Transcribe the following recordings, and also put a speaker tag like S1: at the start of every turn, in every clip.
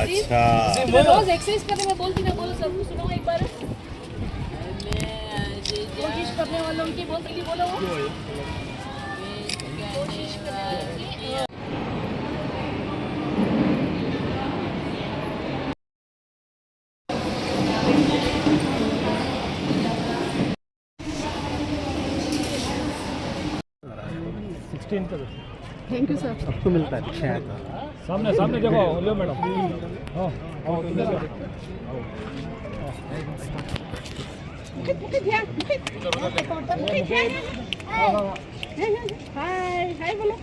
S1: अच्छा।
S2: रोज एक्सरसाइज करने में बोलती ना बोलो सब सुनो एक बार। कोशिश करने वालों की बोलती थी बोलो। कोशिश करने वालों की
S3: सिक्सटीन का
S2: थैंक यू सर
S1: आपको मिलता है छः का
S3: सामने सामने देखो लो मैडम। हाँ हाँ इधर
S2: हाय हाय बोलो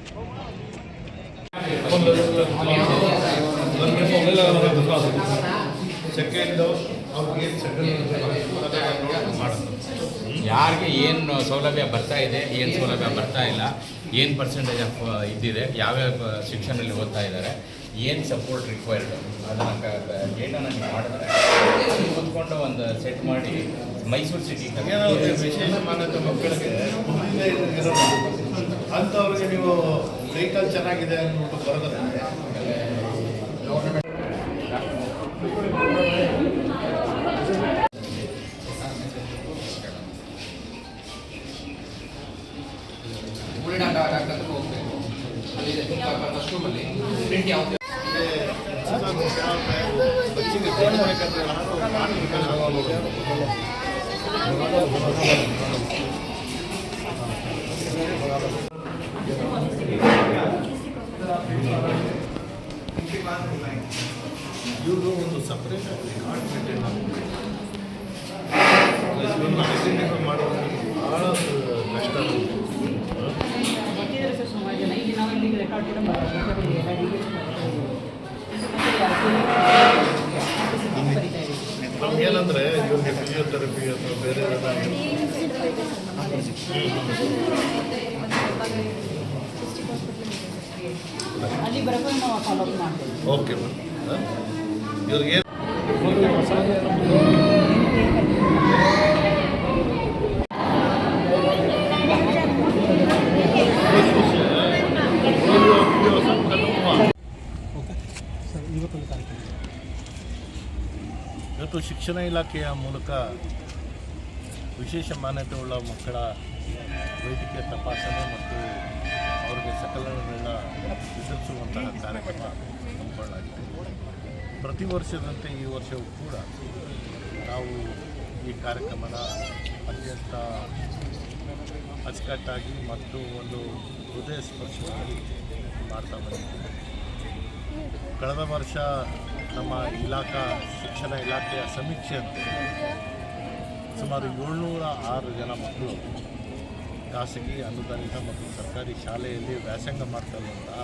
S4: ಯಾರಿಗೆ ಏನು ಸೌಲಭ್ಯ ಬರ್ತಾ ಇದೆ ಏನು ಸೌಲಭ್ಯ ಬರ್ತಾ ಇಲ್ಲ ಏನು ಪರ್ಸೆಂಟೇಜ್ ಆಫ್ ಇದ್ದಿದೆ ಯಾವ್ಯಾವ ಶಿಕ್ಷಣದಲ್ಲಿ ಓದ್ತಾ ಇದ್ದಾರೆ ಏನು ಸಪೋರ್ಟ್ ರಿಕ್ವೈರ್ಡ್ ಅದನ್ನು ಡೇಟಾನ ನೀವು ಮಾಡಿದ್ರೆ ಕೂತ್ಕೊಂಡು ಒಂದು ಸೆಟ್ ಮಾಡಿ ಮೈಸೂರು ಸಿಟಿ
S5: ವಿಶೇಷ ಮಾನ್ಯತೆ ಮಕ್ಕಳಿಗೆ ಅಂಥವ್ರಿಗೆ ನೀವು ವೆಹಿಕಲ್ ಚೆನ್ನಾಗಿದೆ ಅಂದ್ಬಿಟ್ಟು ಬರೋದ್ರೆ ಇವರು ಒಂದು ಸಪ್ರೇಟ್ ಕಾರ್ಡ್ ಮೇಂಟೈನ್ ಐಡೆಂಟಿಫೈ ನಮ್ಗೆ ಏನಂದ್ರೆ ಇವ್ರಿಗೆ ಫಿಸಿಯೋಥೆರಪಿ ಅಥವಾ ಬೇರೆ ಏನಾದ್ರು
S6: ಅಲ್ಲಿ ಬರೋಕೆ ನಾವು ಫಾಲೋ ಅಪ್ ಮಾಡ್ತೇವೆ.
S5: ಓಕೆ ಮ್ಯಾಮ್ ಇವ್ರಿಗೆ ಏನು ಇವತ್ತು ಶಿಕ್ಷಣ ಇಲಾಖೆಯ ಮೂಲಕ ವಿಶೇಷ ಮಾನ್ಯತೆ ಉಳ್ಳ ಮಕ್ಕಳ ವೈದ್ಯಕೀಯ ತಪಾಸಣೆ ಮತ್ತು ಅವರಿಗೆ ಸಕಲಗಳನ್ನ ವಿತರಿಸುವಂತಹ ಕಾರ್ಯಕ್ರಮ ಹಮ್ಮಿಕೊಳ್ಳಲಾಗಿದೆ. ಪ್ರತಿ ವರ್ಷದಂತೆ ಈ ವರ್ಷವೂ ಕೂಡ ನಾವು ಈ ಕಾರ್ಯಕ್ರಮನ ಅತ್ಯಂತ ಅಚ್ಚುಕಟ್ಟಾಗಿ ಮತ್ತು ಒಂದು ಹೃದಯ ಸ್ಪರ್ಶವಾಗಿ ಮಾಡ್ತಾ ಬಂದಿದ್ದೀವಿ. ಕಳೆದ ವರ್ಷ ನಮ್ಮ ಇಲಾಖಾ ಶಿಕ್ಷಣ ಇಲಾಖೆಯ ಸಮೀಕ್ಷೆಯಂತೆ ಸುಮಾರು ಏಳ್ನೂರ ಆರು ಜನ ಮಕ್ಕಳು ಖಾಸಗಿ ಅನುದಾನಿತ ಮತ್ತು ಸರ್ಕಾರಿ ಶಾಲೆಯಲ್ಲಿ ವ್ಯಾಸಂಗ ಮಾಡ್ತಾ ಇರುವಂತಹ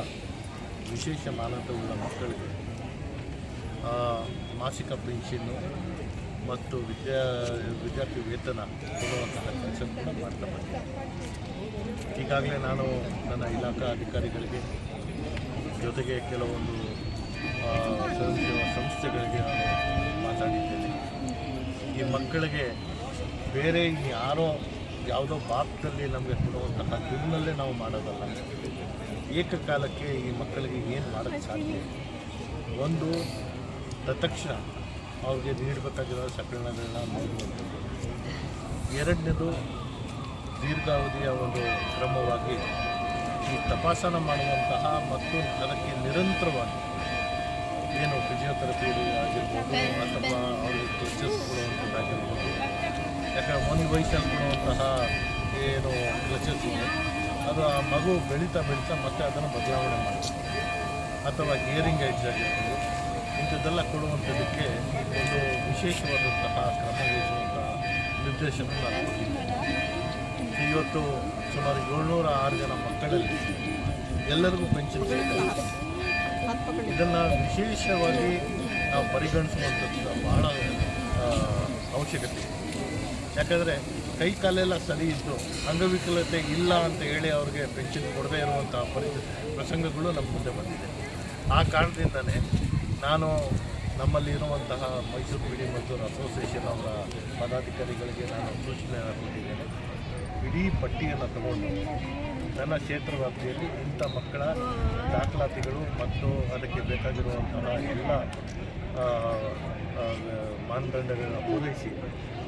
S5: ವಿಶೇಷ ಮಾನ್ಯತೆ ಉಳ್ಳ ಮಕ್ಕಳಿಗೆ ಮಾಸಿಕ ಪೆನ್ಷನ್ನು ಮತ್ತು ವಿದ್ಯಾ, ವಿದ್ಯಾರ್ಥಿ ವೇತನ ಕೊಡುವಂತಹ ಕೆಲಸ ಕೂಡ ಮಾಡ್ತಾ ಬಂದಿದೆ. ಈಗಾಗಲೇ ನಾನು ನನ್ನ ಇಲಾಖಾ ಅಧಿಕಾರಿಗಳಿಗೆ ಜೊತೆಗೆ ಕೆಲವೊಂದು ಸಂಸ್ಥೆಗಳಿಗೆ ನಾನು ಮಾತಾಡಿದ್ದೇನೆ. ಈ ಮಕ್ಕಳಿಗೆ ಬೇರೆ ಯಾರೋ ಯಾವುದೋ ಭಾಗದಲ್ಲಿ ನಮಗೆ ಕೊಡುವಂತಹ ದುಡ್ಡಿನಲ್ಲೇ ನಾವು ಮಾಡೋದಲ್ಲ. ಏಕಕಾಲಕ್ಕೆ ಈ ಮಕ್ಕಳಿಗೆ ಏನು ಮಾಡೋಕ್ಕೆ ಸಾಧ್ಯ? ಒಂದು, ತತ್ಕ್ಷಣ ಅವ್ರಿಗೆ ನೀಡಬೇಕಾಗಿರೋ ಸಕಲಗಳನ್ನ ನೀಡುವಂಥದ್ದು. ಎರಡನೇದು, ದೀರ್ಘಾವಧಿಯ ಒಂದು ಕ್ರಮವಾಗಿ ಈ ತಪಾಸಣೆ ಮಾಡುವಂತಹ ಮತ್ತು ಅದಕ್ಕೆ ನಿರಂತರವಾಗಿ ಏನು ಫಿಸಿಯೋಥೆರಪಿ ಆಗಿರ್ಬೋದು ಅಥವಾ ಅವ್ರಿಗೆ ಟೆಸ್ಟಸ್ ಕೊಡುವಂಥದ್ದಾಗಿರ್ಬೋದು ಯಾಕಂದರೆ ಒಂದು ವಯಸ್ಸಲ್ಲಿ ಕೊಡುವಂತಹ ಏನು ಕ್ಲಚಸ್ ಇದೆ. ಅದು ಆ ಮಗು ಬೆಳೀತಾ ಬೆಳೀತಾ ಮತ್ತೆ ಅದನ್ನು ಬದಲಾವಣೆ ಮಾಡಬೇಕು ಅಥವಾ ಗಿಯರಿಂಗ್ ಐಡ್ಸ್ ಆಗಿರ್ಬೋದು. ಇಂಥದ್ದೆಲ್ಲ ಕೊಡುವಂಥದ್ದಕ್ಕೆ ಒಂದು ವಿಶೇಷವಾದಂತಹ ಕ್ರಮ ವಹಿಸುವಂತಹ ನಿರ್ದೇಶನ ನಾನು ಇವತ್ತು ಸುಮಾರು ಏಳ್ನೂರ ಆರು ಜನ ಮಕ್ಕಳಲ್ಲಿ ಎಲ್ಲರಿಗೂ ಪೆನ್ಷನ್ ಸಿಗ್ತದೆ ಇದನ್ನು ವಿಶೇಷವಾಗಿ ನಾವು ಪರಿಗಣಿಸುವಂಥದ್ದು ಬಹಳ ಅವಶ್ಯಕತೆ. ಯಾಕಂದರೆ ಕೈ ಕಾಲೆಲ್ಲ ಸರಿ ಇದ್ದು ಅಂಗವಿಕಲತೆ ಇಲ್ಲ ಅಂತ ಹೇಳಿ ಅವ್ರಿಗೆ ಪೆನ್ಷನ್ ಕೊಡದೇ ಇರುವಂಥ ಪರಿ ಪ್ರಸಂಗಗಳು ನಮ್ಮ ಮುಂದೆ ಬಂದಿದೆ. ಆ ಕಾರಣದಿಂದನೇ ನಾನು ನಮ್ಮಲ್ಲಿ ಇರುವಂತಹ ಮೈಸೂರು ಬಿಡಿ ಮೈಸೂರು ಅಸೋಸಿಯೇಷನ್ ಅವರ ಪದಾಧಿಕಾರಿಗಳಿಗೆ ನಾನು ಸೂಚನೆಯನ್ನು ಕೊಟ್ಟಿದ್ದೇನೆ. ಇಡೀ ಪಟ್ಟಿಯನ್ನು ತಗೊಂಡು ನನ್ನ ಕ್ಷೇತ್ರ ವ್ಯಾಪ್ತಿಯಲ್ಲಿ ಇಂಥ ಮಕ್ಕಳ ದಾಖಲಾತಿಗಳು ಮತ್ತು ಅದಕ್ಕೆ ಬೇಕಾಗಿರುವಂತಹ ಎಲ್ಲ ಮಾನದಂಡಗಳನ್ನ ಪೂರೈಸಿ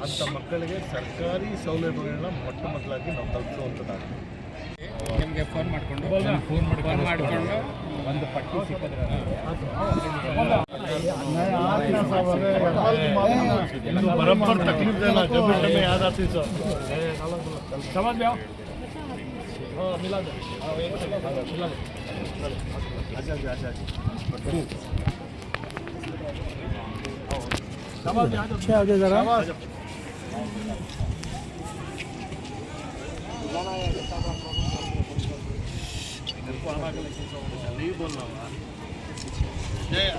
S5: ಅಂಥ ಮಕ್ಕಳಿಗೆ ಸರ್ಕಾರಿ ಸೌಲಭ್ಯಗಳನ್ನ ಮೊಟ್ಟ ಮೊದಲಾಗಿ ನಾವು ತಲುಪಿಸುವಂಥದ್ದಾಗಿದೆ.
S1: ನಿಮಗೆ ಫೋನ್ ಮಾಡಿಕೊಂಡು. ಫೋನ್ ಫೋನ್ ಮಾಡಿಕೊಂಡು ಒಂದು ಪಟ್ಟಿ ಸಿಕ್ಕಿದ್ರೆ
S5: 어, 밀란드. 아, 왜 이렇게
S3: 밀란드. 밀란드. 아직, 아직,
S5: 아직, 아직.
S3: 잡아줘, 음, 최악의
S5: 사람? 잡아줘. 네,